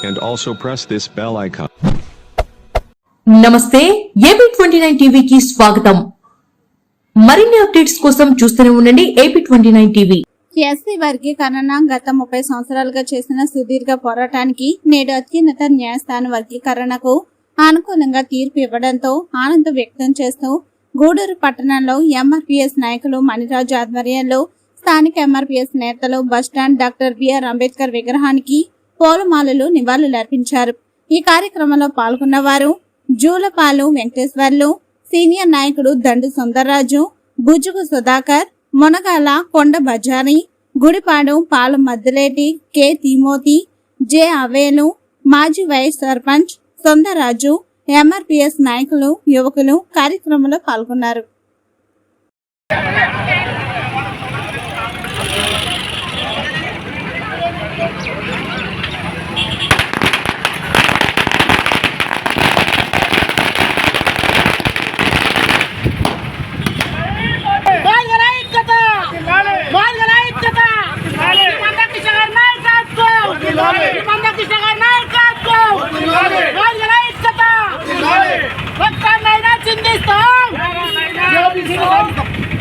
and also press this bell icon. నమస్తే AP twenty nine టీవీకి స్వాగతం మరిన్ని అప్డేట్స్ కోసం చూస్తూనే ఉండండి AP twenty nine TV SC వర్గీకరణ గత ముప్పై సంవత్సరాలుగా చేసిన సుదీర్ఘ పోరాటానికి నేడు అత్యున్నత న్యాయస్థానం వర్గీకరణకు అనుకూలంగా తీర్పు ఇవ్వడంతో ఆనందం వ్యక్తం చేస్తూ గూడూరు పట్టణంలో ఎంఆర్పీఎస్ నాయకులు మణిరాజు ఆధ్వర్యంలో స్థానిక ఎంఆర్పీఎస్ నేతలు బస్టాండ్ డాక్టర్ బిఆర్ అంబేద్కర్ విగ్రహానికి పూలమాలలు నివాళులర్పించారు. ఈ కార్యక్రమంలో పాల్గొన్న వారు జూలపాలు వెంకటేశ్వర్లు సీనియర్ నాయకుడు దండు Sundarraju బుజుగు Sudhakar Munagala Konda Bazari Gudipadu Palu Maddileti K Timothy J Avelu మాజీ వైస్ సర్పంచ్ సొందరాజు ఎంఆర్పిఎస్ నాయకులు యువకులు కార్యక్రమంలో పాల్గొన్నారు బాల్గల ఐక్యత బాల్గల ఐక్యత మంద కిషోర్ గారి నాయకత్వం మంద కిషోర్ గారి నాయకత్వం బాల్గల ఐక్యత చిందిస్తాం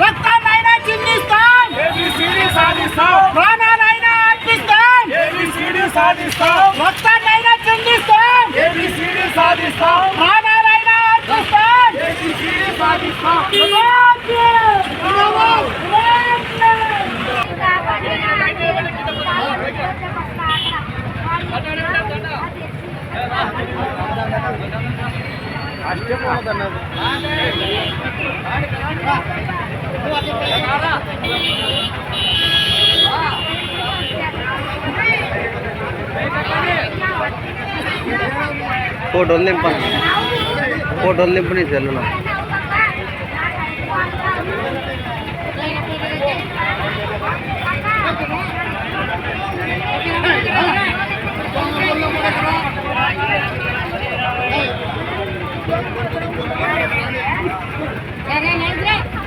రక్తాన్నైనా చిందిస్తాం ప్రాణాలైనా అర్పిస్తాం. రక్తాన్నైనా చిందిస్తాం ప్రాణాలైనా అర్పిస్తాం. ఫోటోలు నింపండి ఫోటోలు నింపు నీ సెల్లులో అంబేద్కర్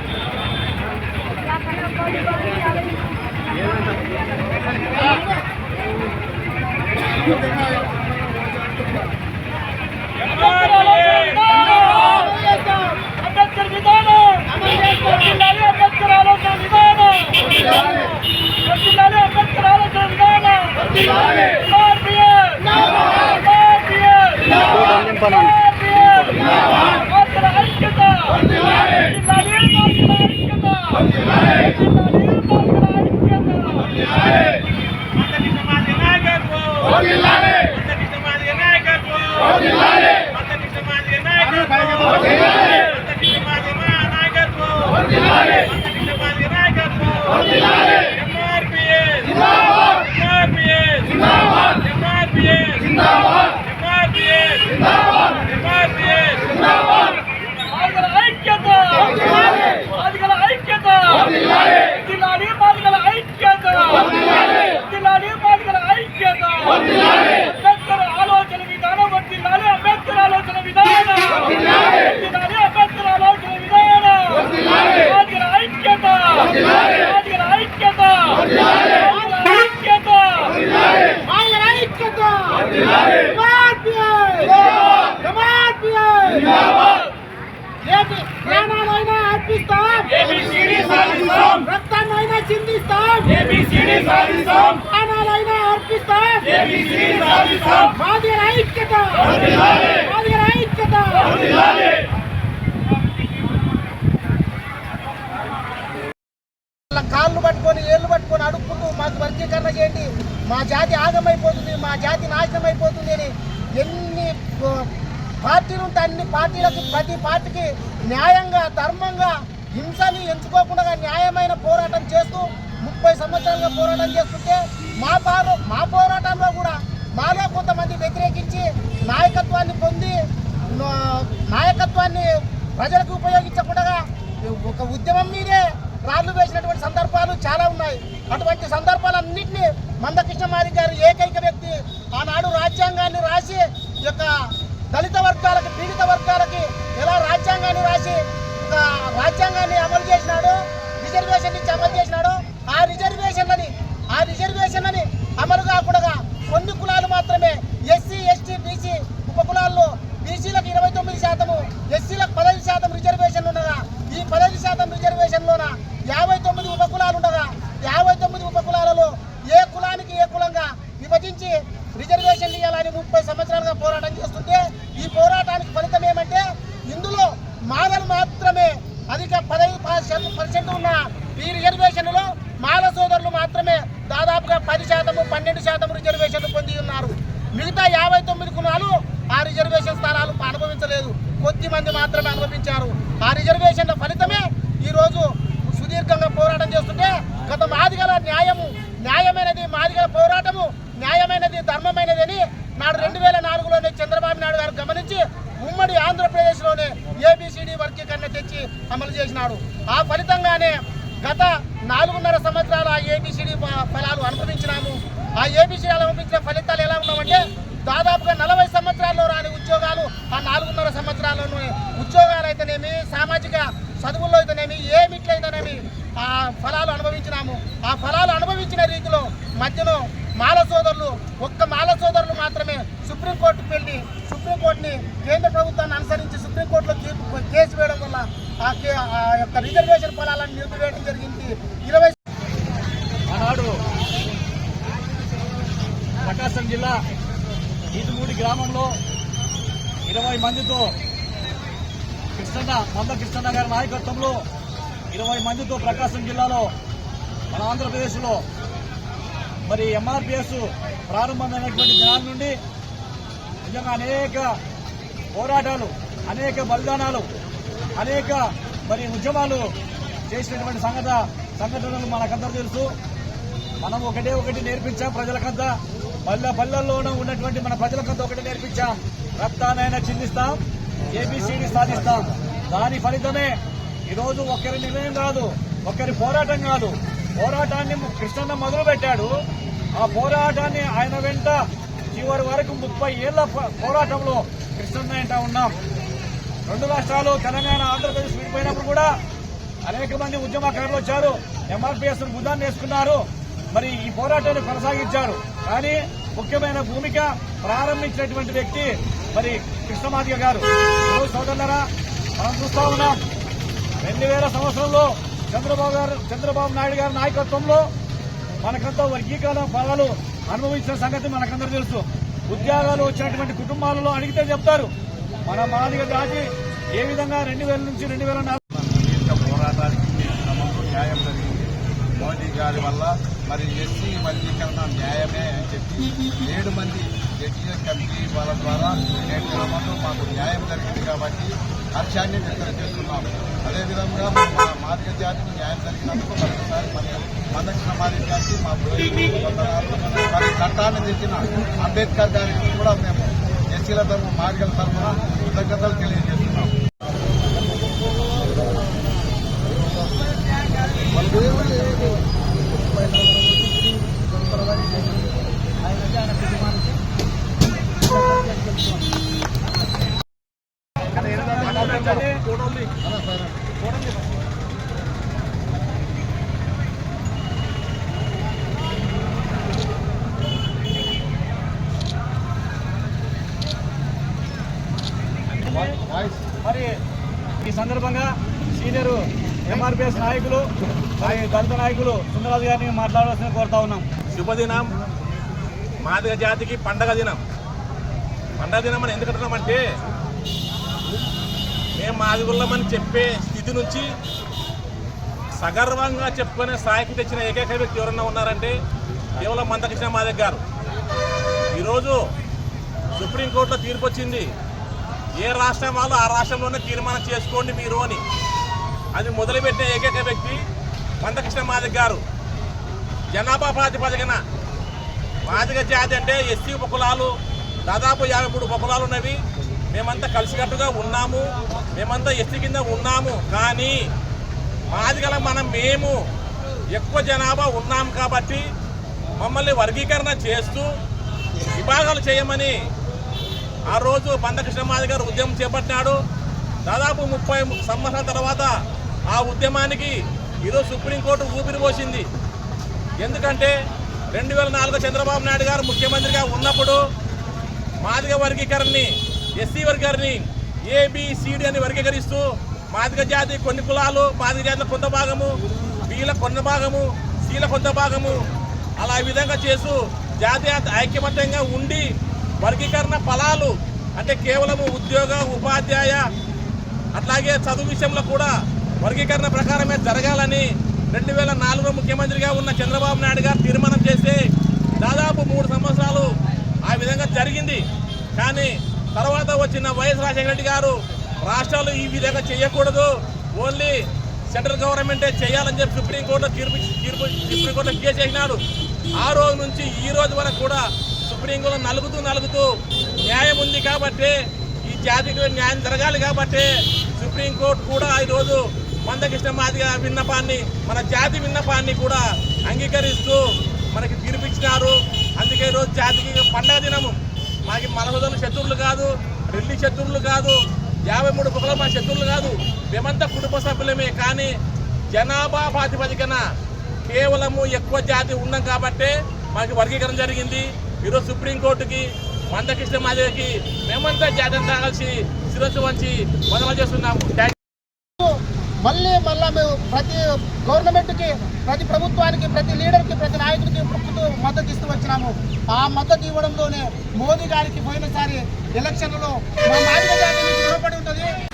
మార్పుల ఐక్యత వర్ధిల్లాలి మార్పుల ఐక్యత వర్ధిల్లాలి మార్పుల ఐక్యత మాదిగల ఐక్యత మాదిగల ఐక్యత వర్ధిల్లాలి మాదిగల ఐక్యత వర్ధిల్లాలి మాదిగల ఐక్యత అంబేద్కర్ ఆలోచన విధానం వర్ధిల్లాలి అంబేద్కర్ ఆలోచన విధానం వర్ధిల్లాలి అంబేద్కర్ ఆలోచన విధానం మాదిగల ఐక్యత మాదిగల ఐక్యత మాదిగల ఐక్యత మాదిగల ఐక్యత ఏంటి ప్రాణాలైనా అర్పిస్తాం రక్తాన్నైనా చిందిస్తాం ప్రాణాలైనా అర్పిస్తాం మాదిగల ఐక్యత. మాదిగల ఐక్యత. వాళ్ళ కాళ్ళు పట్టుకొని ఏళ్ళు పట్టుకొని అడుక్కుంటూ మాకు వర్గీకరణ చేయండి. మా జాతి ఆగమైపోతుంది మా జాతి నాశనం అయిపోతుంది అని ఎన్ని పార్టీలు ఉంటే అన్ని పార్టీలకు ప్రతి పార్టీకి న్యాయంగా ధర్మంగా హింసని ఎంచుకోకుండా న్యాయమైన పోరాటం చేస్తూ ముప్పై సంవత్సరాలుగా పోరాటం చేస్తుంటే మా పారు మా పోరాటంలో కూడా మాలో కొంతమంది వ్యతిరేకించి నాయకత్వాన్ని పొంది నాయకత్వాన్ని ప్రజలకు ఉపయోగించకుండా ఒక ఉద్యమం మీదే రాళ్ళు వేసినటువంటి సందర్భాలు చాలా ఉన్నాయి. అటువంటి సందర్భాలన్నింటినీ మందకృష్ణమాది గారు ఏకైక వ్యక్తి ఆనాడు రాజ్యాంగాన్ని రాసి యొక్క దళిత వర్గాలకి పీడిత వర్గాలకి ఎలా రాజ్యాంగాన్ని రాసి ఒక రాజ్యాంగాన్ని అమలు చేసినాడు రిజర్వేషన్ ఇచ్చి అమలు చేసిన రిజర్వేషన్ అని అమలు కాకుండా కొన్ని కులాలు మాత్రమే ఎస్సీ ఎస్టీ బీసీ ఉప కులాల్లో బీసీలకు ఇరవై తొమ్మిది శాతము ఎస్సీలకు పదహైదు శాతం రిజర్వేషన్లు ఉండగా ఈ పదహైదు శాతం రిజర్వేషన్లోన యాభై తొమ్మిది ఉపకులాలు ఉండగా యాభై తొమ్మిది ఉపకులాలలో ఏ కులానికి ఏ కులంగా విభజించి రిజర్వేషన్ ఇవ్వాలని ముప్పై సంవత్సరాలుగా పోరాటం చేస్తుంటే ఈ పోరాటానికి ఫలితం ఏమంటే ఇందులో మాదలు మాత్రమే అధిక పదహైదు పర్సెంట్ ఉన్న ఈ రిజర్వేషన్లో పన్నెండు శాతం రిజర్వేషన్లు పొంది ఉన్నారు. మిగతా యాభై తొమ్మిది కులాలు ఆ రిజర్వేషన్ స్థానాలు అనుభవించలేదు. కొద్ది మంది మాత్రమే అనుభవించారు. ఆ రిజర్వేషన్ల ఫలితమే ఈరోజు సుదీర్ఘంగా పోరాటం చేస్తుంటే గత మాదిగల న్యాయము న్యాయమైనది మాదిగల పోరాటము న్యాయమైనది ధర్మమైన అని నాడు రెండు వేల నాలుగులోనే చంద్రబాబు నాయుడు గారు గమనించి ఉమ్మడి ఆంధ్రప్రదేశ్లోనే ఏబిసిడి వర్గీకరణ తెచ్చి అమలు చేసినాడు ఆ ఫలితంగానే గత నాలుగున్నర సంవత్సరాలు ఆ ఏబిసిడి ఫలాలు అనుభవించినాము ఆ ఏబిసిడి అనుభవించిన ఫలితాలు ఎలా ఉన్నామంటే దాదాపుగా నలభై సంవత్సరాల్లో రాని ఉద్యోగాలు ఆ నాలుగున్నర సంవత్సరాల్లోనే ఉద్యోగాలు అయితేనేమి సామాజిక చదువుల్లో అయితేనేమి ఏమిట్లయితేనేమి ఆ ఫలాలు అనుభవించినాము. ఆ ఫలాలు అనుభవించిన రీతిలో మధ్యలో మాల సోదరులు ఒక్క మాల సోదరులు మాత్రమే సుప్రీంకోర్టుకు వెళ్ళి సుప్రీంకోర్టుని కేంద్ర ప్రభుత్వాన్ని అనుసరించి సుప్రీంకోర్టులో తీర్పు కేసు వేయడం వల్ల ఆ కే- ఆ యొక్క రిజర్వేషన్ ఫలాలను నిలిపివేయడం జరిగింది. ఇరవై ఆనాడు ప్రకాశం జిల్లా ఈదుమూడి గ్రామంలో ఇరవై మందితో కృష్ణన్న మంద కృష్ణన్న గారి నాయకత్వంలో ఇరవై మందితో ప్రకాశం జిల్లాలో మన ఆంధ్రప్రదేశ్లో మరి ఎంఆర్పిఎస్ ప్రారంభమైనటువంటి దినాల నుండి నిజంగా అనేక పోరాటాలు అనేక బలిదానాలు అనేక మరి ఉద్యమాలు చేసినటువంటి సంగత సంఘటనలు మనకందరూ తెలుసు. మనం ఒకటే ఒకటి నేర్పించాం ప్రజలకంతా. పల్లె పల్లెల్లోనూ ఉన్నటువంటి మన ప్రజలకంతా ఒకటి నేర్పించాం. రక్తానైనా చిందిస్తాం. ఏబిసిడి సాధిస్తాం. దాని ఫలితమే ఈరోజు ఒక్కరి నిర్ణయం కాదు ఒకరి పోరాటం కాదు. పోరాటాన్ని కృష్ణన్న మొదలు పెట్టాడు ఆ పోరాటాన్ని ఆయన వెంట చివరి వరకు ముప్పై ఏళ్ళ పోరాటంలో కృష్ణన్న వెంట ఉన్నాం. రెండు రాష్ట్రాలు తెలంగాణ ఆంధ్రప్రదేశ్ విడిపోయినప్పుడు కూడా అనేక మంది ఉద్యమకారులు వచ్చారు. ఎంఆర్పీఎస్ బుధాన్ని వేసుకున్నారు. మరి ఈ పోరాటాన్ని కొనసాగించారు. కానీ ముఖ్యమైన భూమిక ప్రారంభించినటువంటి వ్యక్తి మరి కృష్ణమాదిగ గారు. సోదరులరా మనం చూస్తా ఉన్నాం. రెండు వేల సంవత్సరంలో చంద్రబాబు గారు చంద్రబాబు నాయుడు గారి నాయకత్వంలో మనకంతా వర్గీకరణ ఫలాలు అనుభవించిన సంగతి మనకందరూ తెలుసు. ఉద్యోగాలు వచ్చినటువంటి కుటుంబాలలో అడిగితే చెప్తారు. మన మాదిగ జాతి ఏ విధంగా రెండు వేల నుంచి రెండు వేల నాలుగు పోరాటానికి న్యాయం జరిగింది. మోదీ గారి వల్ల మరి న్యాయమే అని చెప్పి ఏడు మంది జడ్జీల కమిటీ వాళ్ళ ద్వారా నేటి క్రమంలో మాకు న్యాయం జరిగింది కాబట్టి హర్షాన్ని వ్యక్తం చేస్తున్నాము. అదేవిధంగా మా జాతికి న్యాయం జరిగినందుకు మరొకసారి మన మందక్షణ మాదిగ జాతి మా హృదయపూర్వక వందనాలు మరి చట్టాన్ని తెచ్చిన అంబేద్కర్ గారికి కూడా మేము ఎస్సీల తరఫు మార్గల తరఫున కృతజ్ఞతలు తెలియజేస్తున్నాం మరి ఈ సందర్భంగా సీనియర్ ఆర్పిఎస్ నాయకులు దళిత నాయకులు సుందరరాజు గారిని మాట్లాడవలసిన కోరుతా ఉన్నాం. శుభదినం. మాదిగ జాతికి పండగ దినం. పండగ దినం అని ఎందుకు అంటున్నామంటే మేము మాదిగుళ్ళమని చెప్పే స్థితి నుంచి సగర్వంగా చెప్పుకునే స్థాయికి తెచ్చిన ఏకైక వ్యక్తి ఎవరన్నా ఉన్నారంటే కేవలం మందకృష్ణ మాదిగ గారు. ఈరోజు సుప్రీంకోర్టులో తీర్పు వచ్చింది. ఏ రాష్ట్రం వాళ్ళు ఆ రాష్ట్రంలోనే తీర్మానం చేసుకోండి మీరు అని. అది మొదలుపెట్టే ఏకైక వ్యక్తి మందకృష్ణ మాదిగ గారు. జనాభా ప్రాతిపదికన మాదిగ జాతి అంటే ఎస్సీ ఉపకులాలు దాదాపు యాభై మూడు ఉపకులాలు ఉన్నవి. మేమంతా కలిసికట్టుగా ఉన్నాము. మేమంతా ఎస్సీ కింద ఉన్నాము. కానీ మాదిగల మనం మేము ఎక్కువ జనాభా ఉన్నాం కాబట్టి మమ్మల్ని వర్గీకరణ చేస్తూ విభాగాలు చేయమని ఆ రోజు పందకృష్ణ మాది గారు ఉద్యమం చేపట్టినాడు. దాదాపు ముప్పై సంవత్సరాల తర్వాత ఆ ఉద్యమానికి ఈరోజు సుప్రీంకోర్టు ఊపిరి పోసింది. ఎందుకంటే రెండు వేల నాలుగు చంద్రబాబు నాయుడు గారు ముఖ్యమంత్రిగా ఉన్నప్పుడు మాదిగ వర్గీకరణని ఎస్సీ వర్గాన్ని ఏబిసిడి అని వర్గీకరిస్తూ మాదిగ జాతి కొన్ని కులాలు మాదిగ జాతిలో కొంత భాగము బీల కొంత భాగము సీల కొంత భాగము అలా విధంగా చేస్తూ జాతీయ ఐక్యమత్యంగా ఉండి వర్గీకరణ ఫలాలు అంటే కేవలము ఉద్యోగ ఉపాధ్యాయ అట్లాగే చదువు విషయంలో కూడా వర్గీకరణ ప్రకారమే జరగాలని రెండు వేల నాలుగులో ముఖ్యమంత్రిగా ఉన్న చంద్రబాబు నాయుడు గారు తీర్మానం చేస్తే దాదాపు మూడు సంవత్సరాలు ఆ విధంగా జరిగింది. కానీ తర్వాత వచ్చిన వైఎస్ రాజశేఖర రెడ్డి గారు రాష్ట్రాలు ఈ విధంగా చేయకూడదు. ఓన్లీ సెంట్రల్ గవర్నమెంటే చేయాలని చెప్పి సుప్రీంకోర్టులో తీర్పు తీర్పు సుప్రీంకోర్టులో కేసు వేసినాడు. ఆ రోజు నుంచి ఈ రోజు వరకు కూడా సుప్రీంకోర్టులో నలుగుతూ నలుగుతూ న్యాయం ఉంది కాబట్టి ఈ జాతికి న్యాయం జరగాలి కాబట్టి సుప్రీంకోర్టు కూడా ఈరోజు మందకృష్ణ మాదిగ విన్నపాన్ని మన జాతి విన్నపాన్ని కూడా అంగీకరిస్తూ మనకి తీర్పిచ్చినారు. అందుకే ఈరోజు జాతికి పండగ దినము. మాకి మన శత్రువులు కాదు రెల్లి శత్రువులు కాదు యాభై మూడు కుక్కల మా శత్రువులు కాదు మేమంతా కుటుంబ సభ్యులమే. కానీ జనాభా ప్రాతిపదికన కేవలము ఎక్కువ జాతి ఉన్నాం కాబట్టే మాకు వర్గీకరణ జరిగింది. ఈరోజు సుప్రీంకోర్టుకి మందకృష్ణ మాదిగకి మేమంతా జాతి కలిసి శిరస్సు వంచి మొదలు చేస్తున్నాము. థ్యాంక్ మళ్ళీ మళ్ళా మేము ప్రతి గవర్నమెంట్కి ప్రతి ప్రభుత్వానికి ప్రతి లీడర్కి ప్రతి నాయకుడికి మొక్కుతూ మద్దతు ఇస్తూ వచ్చినాము. ఆ మద్దతు ఇవ్వడంలోనే మోదీ గారికి పోయినసారి ఎలక్షన్లో మా మాదిగ జాతి రుణపడి